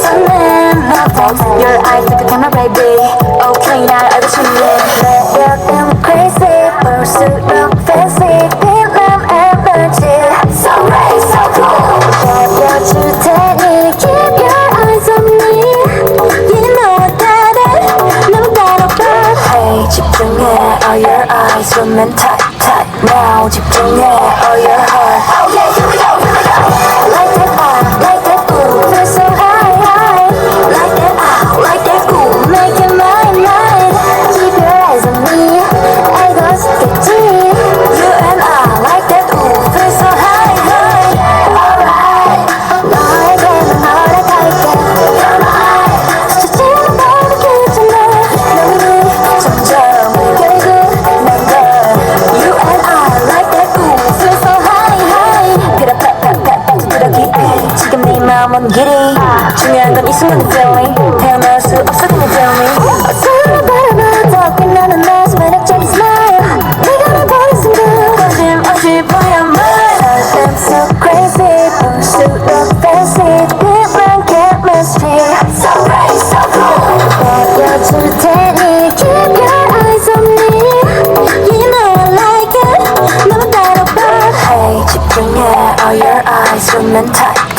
Time Your eyes look at my baby Okay now I wish you knew Let your them crazy Pursuit of fancy Feel them energy So brave, so cool Let your truth take Keep your eyes on me You know that I know that I'm Hey, 집중해 All your eyes from me tight, tight. Now 집중해 나 먼 길이 중요한 건 있으면 tell me. 태어날 수 없어 tell me 어쩌면 바람아 더 빛나는 나의 매력적인 smile 내가 널 보는 순간 거짓없이 보여만 I'm so crazy 벌써 look fancy 빛만 chemistry. So crazy, so cool. 내려줄 테니 keep your eyes on me. You know I like it. 너만 따라봐 Hey you all your eyes romantic